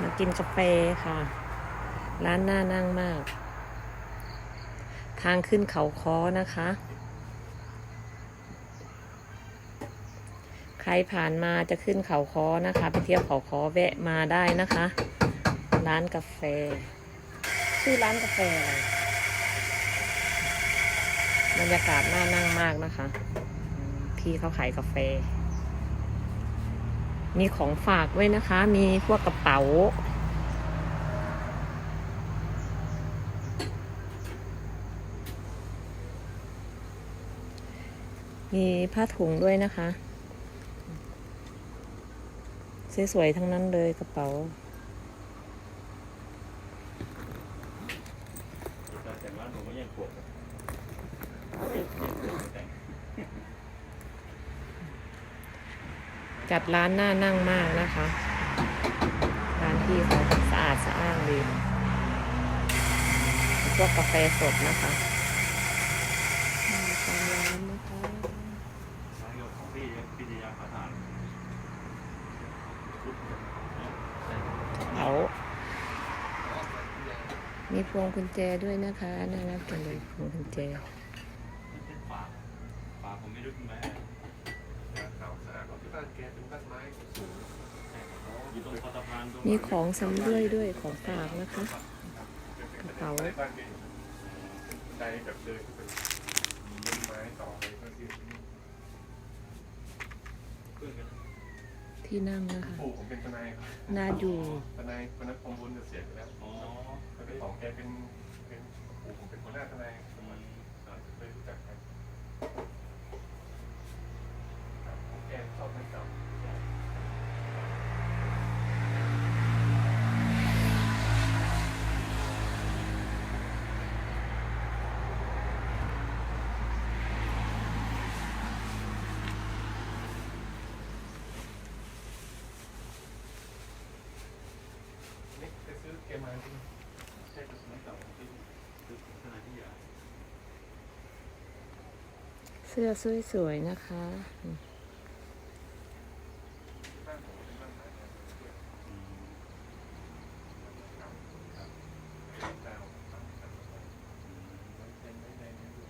มากินกาแฟค่ะ ร้านน่านั่งมาก ทางขึ้นเขาค้อนะคะ ใครผ่านมาจะขึ้นเขาค้อนะคะ ไปเที่ยวเขาค้อแวะมาได้นะคะ ร้านกาแฟ ชื่อร้านกาแฟอะไรบรรยากาศน่านั่งมากนะคะ พี่เขาขายกาแฟ มีของฝากไว้นะคะ มีพวกกระเป๋า มีผ้าถุงด้วยนะคะ สวยๆทั้งนั้นเลยกระเป๋า แต่ว่าหนูก็ยังขวบ จัดร้านน่านั่งมากนะคะ ร้านที่เขาสะอาดสะอ้านดีพวกกาแฟสดนะคะตามร้านนะคะสายของพี่พิทยาประธานเอามีพวงกุญแจด้วยนะคะน่ารักจังเลยพวงกุญแจเป็นฝาฝาผมไม่รู้เป็นไหม ขาวสะอาดของที่บ้านแกเป็นบ้านไม้สูงอยู่ตรงคอสะพานตรงมีของสำด้วยด้วยของฝากนะคะ กระเป๋า ในบ้านแกบันไดแบบเดินเป็นต้นไม้ต่อไปก็ที่เพื่อนกันที่นั่งนะคะ ปู่ผมเป็นทนายน่าอยู่ทนายคนนั้นผมบุญจะเสียไปแล้วอ๋อแล้วเป็นของแกเป็นเป็นปู่ผมเป็นหัวหน้าทนายสมัยเคยรู้จักกัน ครับของแกชอบไม่เก่านี่ไปซื้อเกมมาจริงใช่กระสุนเก่าที่คือขนาดที่ใหญ่เสื้อสวยๆนะคะ บ้านผมเป็นบ้านไม้เนี่ยดาวเป็นไม่ได้ไม่รู้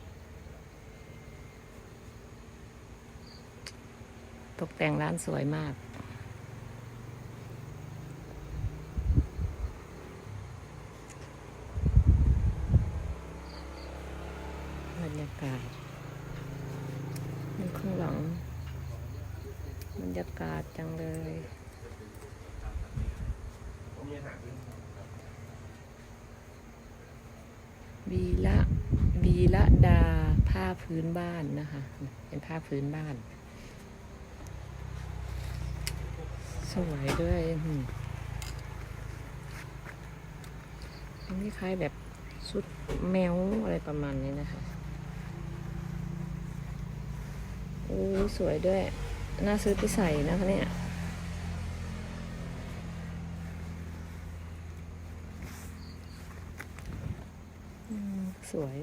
ต กแต่งร้านสวยมาก บรรยากาศนี่ข้างหลัง บรรยากาศจังเลยบีรด้วยครับบีละบีละดาผ้าพื้นบ้านนะคะ เป็นผ้าพื้นบ้าน สวยด้วยอืมอันนี้คล้ายแบบชุดแมวอะไรประมาณนี้นะคะโอ้ยสวยด้วย น่าซื้อไปใส่นะคะเนี่ยอืมสวย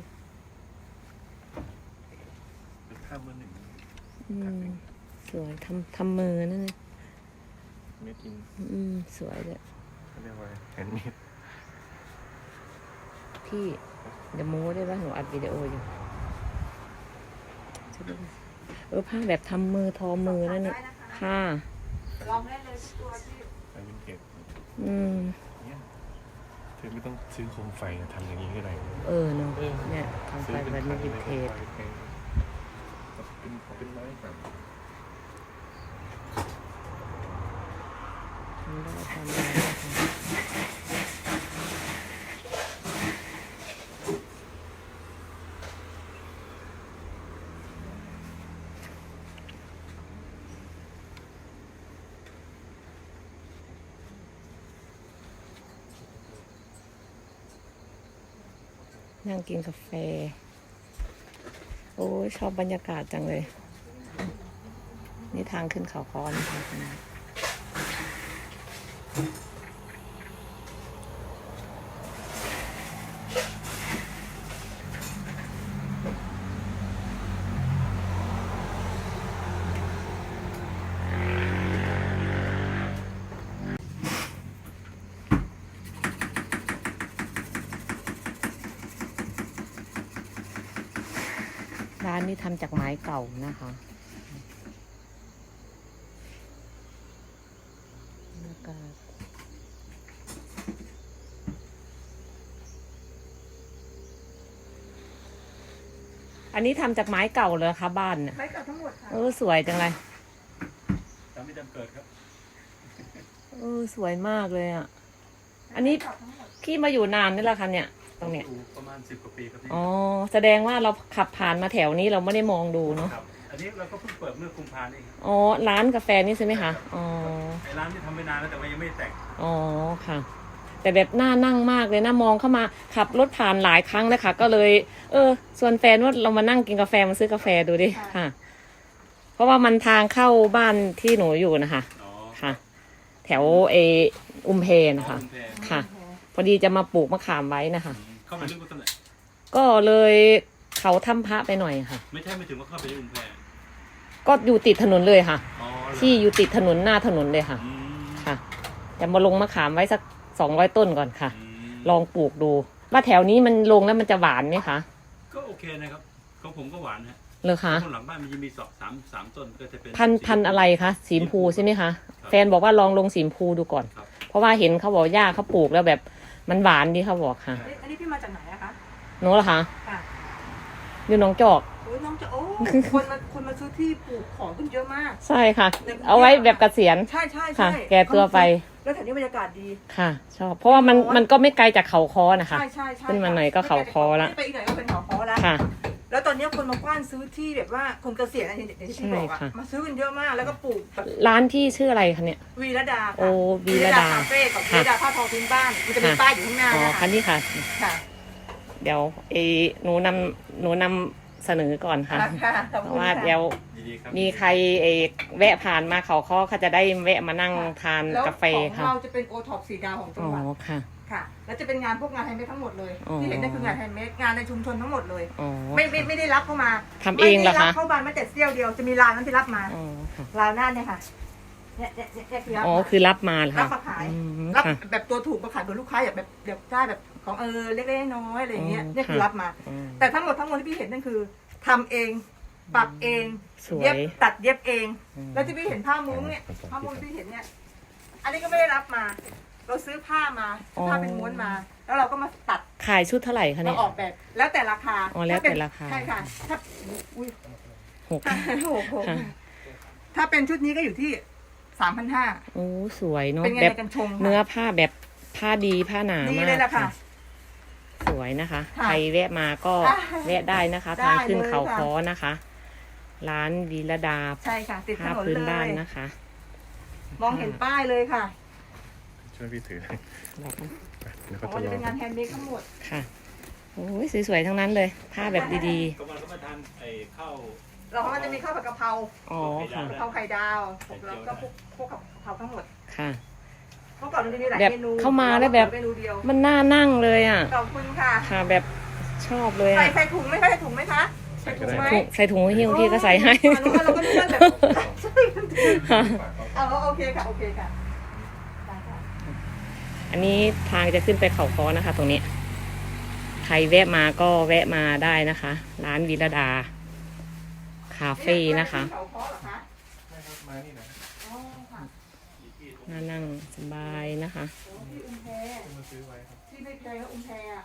เป็นผ้ามือหนึ่งอืมสวยทำทำมือนั่นนะ เม็ดอินอืม สวยเลยเขาเรียกว่าแฮนด์เมดพี่เดี๋ยวโม้ได้ป่ะหนูอัดวิดีโออยู่ใช่ปะเออผ้าแบบทำมือทอมือนั่นเนี่ยค่ะลองได้เลยทุกตัวที่อันเป็นเก็บอืมเนี่ยเธอไม่ต้องซื้อโคมไฟนะทำอย่างนี้ก็ได้เออเนาะเนี่ยทำไปแบบนี้วินเทจเป็นเป็นไม้แบบำได้ทำได้นะคะนั่งกินกาแฟ โอ้ยชอบบรรยากาศจังเลย นี่ทางขึ้นเขาคอนนะคะ ร้านนี้ทำจากไม้เก่านะคะบรรยากาศอันนี้ทำจากไม้เก่าเลยคะบ้านเนี่ยไม่กับทั้งหมดค่ะเออสวยจังเลยจำไม่จำเกิดครับเออสวยมากเลยอะ อันนี้กับทั้งหมดพี่มาอยู่นานนี่แหละคะเนี่ย ตรงเนี้ยอยู่ประมาณสิบกว่าปีครับพี่อ๋อแสดงว่าเราขับผ่านมาแถวนี้เราไม่ได้มองดูเนาะครับ อันนี้เราก็เพิ่งเปิดเมื่อกุมภาพันธ์เองครับอ๋อร้านกาแฟนี่ใช่ไหมคะอ๋อไอ้ร้านที่ทำไปนานแล้วแต่ว่ายังไม่ได้แต่งอ๋อค่ะ แต่แบบน่านั่งมากเลยนะมองเข้ามาขับรถผ่านหลายครั้งเลยค่ะก็เลย เออส่วนแฟนว่าเรามานั่งกินกาแฟมาซื้อกาแฟดูดิค่ะ เพราะว่ามันทางเข้าบ้านที่หนูอยู่นะคะ อ๋อค่ะ แถวเออุมเพนะคะคุณแพรค่ะ พอดีจะมาปลูกมะขามไว้นะคะ อืม เข้าไปลึกกว่าตั้งแต่ก็เลยเขาทำพระไปหน่อยค่ะ ไม่ใช่ไม่ถึงว่าเข้าไปในอุ้มแพรก็อยู่ติดถนนเลยค่ะ อ๋อเหรอที่อยู่ติดถนนหน้าถนนเลยค่ะ อืมค่ะจะมาลงมะขามไว้สักสองร้อยต้นก่อนค่ะ อืมลองปลูกดู ว่าแถวนี้มันลงแล้วมันจะหวานไหมคะก็โอเคนะครับของผมก็หวานนะเลยคะข้างหลังบ้านมันจะมีสองสามสามต้นก็จะเป็นพันธุ์พันธุ์อะไรคะสีชมพูใช่ไหมคะ แฟนบอกว่าลองลงสีชมพูดูก่อน ครับเพราะว่าเห็นเขาบอกย่าเขาปลูกแล้วแบบ มันหวานดีเขาบอกค่ะอันนี้อันนี้พี่มาจากไหนอะคะหนูเหรอคะค่ะอยู่หน้องจอก โอ้ยน้องจะโอ้คนมาคนมาซื้อที่ปลูกของขึ้นเยอะมาก ใช่ค่ะ เอาไว้แบบเกษียณ ใช่ใช่ค่ะ ใช่แก่ตัวไป แล้วแถวนี้บรรยากาศดี ค่ะ ชอบ เพราะว่ามันมันก็ไม่ไกลจากเขาคอนะคะ ใช่ใช่ใช่ขึ้นมาหน่อยก็เขาคอละ ไปอีกหน่อยก็เป็นเขาคอละ ค่ะ แล้วตอนนี้คนมากว้านซื้อที่แบบว่าคนเกษียณอะไรอย่างที่พี่บอกอะใช่ค่ะ มาซื้อกันเยอะมากแล้วก็ปลูกแบบร้านที่ชื่ออะไรคะเนี่ย วีระดาค่ะโอ้วีระดาคาเฟ่กับวีค่ะ ระดาผ้าทอพื้นบ้านมันจะมีค่ะป้ายอยู่ข้างหน้าอ๋อนะคัคะนนี้ค่ะ ค่ะเดี๋ยวเออหนูนำหนูนำเสนอก่อนค่ะ ค่ะขอบเพคุณราะว่าค่ะ เดี๋ยวดีๆครับ มีใครเออแวะผ่านมาเขาข้อเขาจะได้แวะมานั่งทานแล้วกาแฟของค่ะเราจะเป็นโอท็อปสีดาวของจัอ๋งอหวัดค่ะ ค่ะ แล้วจะเป็นงานพวกงานไฮเมดทั้งหมดเลย อ๋อ ที่เห็นนั่นคืองานไฮเมดงานในชุมชนทั้งหมดเลย อ๋อ ไม่ไม่ไม่ได้รับเข้ามาทำเองเหรอคะ ไม่ได้รับเข้ามาแม้แต่เสี้ยวเดียวจะมีร้านนั้นที่รับมาอ๋อค่ะร้านหน้าเนี่ยค่ะเนี่ยเนี่ยเนี่ยเนี่ยคือรับอ๋อมา คือรับมาเหรอรัคะบมาขาย อืมรับค่ะ แบบตัวถูกมาขายกับลูกค้าแบบแบบแบบได้แบบของเออเล็กๆน้อยๆอะไรอย่างเงี้ยอ๋อเนี่ยคือค่ะรับมา อืมแต่ทั้งหมดทั้งมวลที่พี่เห็นนั่นคือทำเองปักเองสวยเย็บตัดเย็บเอง อืม แล้วที่พี่เห็นผ้ามุ้งเนี่ยผ้ามุ้งที่เห็นเนี่ย อันนี้ก็ไม่ได้รับมา เราซื้อผ้ามาซื้อผ้าเป็นม้วนมา แล้วเราก็มาตัดขายชุดเท่าไหร่คะมาเนี่ย ออกแบบ แล้วแต่ราคาอ๋อแล้วแต่ราคา ใช่ค่ะถ้าอุ้ยหกโอ้โหค่ะ ถ้าเป็นชุดนี้ก็อยู่ที่สามพันห้า โอ้สวยเนาะเป็นไงแบในบกันชงค่ะ เนื้อผ้าแบบผ้าดีผ้าหนาดีมากเลยล่ะ ค่ะ สวยนะคะ ค่ะใครแวะมาก็อะแวะได้นะคะ ได้ทางขึ้นเลยเขาค่ะคอนะคะ ร้านวีระดาใช่ค่ะ ติดถผ้านนพื้นเลบ้านย นะคะ มองเห็นป้ายเลยค่ะ ช่วยพี่ถือหน่อยเดี๋ยวขอเขางจะเราลจะองเป็นงานแฮนด์เมดทั้งหมด ค่ะโอ้ยสวยๆทั้งนั้นเลย ผ้าแบบดีก็มันก็มาทานไอ้ข้าวเราก็จะมีข้าวผัดกะเพราๆ อ๋อค่ะ กะเพราไข่ดาวแล้วก็พวกพวกกะเพราทั้งหมดค่ะเมื่อก่อนมันจะมีหลายแบบเมนูเข้ามาแล้วแบบเมนูเดียวมันน่านั่งเลยอะ ขอบคุณค่ะ ค่ะแบบชอบเลยใส่อะใส่ถุงไหมคะใส่ถุงไหมคะใส่ถุงไหมถุงใส่ถุงหิ้วพี่ก็ใส่ให้โอ้ยเราก็นึกว่าแบบใช่ค่ะเอาโอเคค่ะโอเคค่ะได้ค่ะ อันนี้ทางจะขึ้นไปเขาคอนะคะ ตรงนี้ ใครแวะมาก็แวะมาได้นะคะ ร้านวิรดา คาเฟ่นะคะเขาเคาะเหรอคะไม่ครับมานี่นะอ๋อค่ะน่านั่งสบายนะคะโอ้ที่อุ้มแพมาซื้อไว้ครับที่ไม่แพงก็อุ้มแพอะ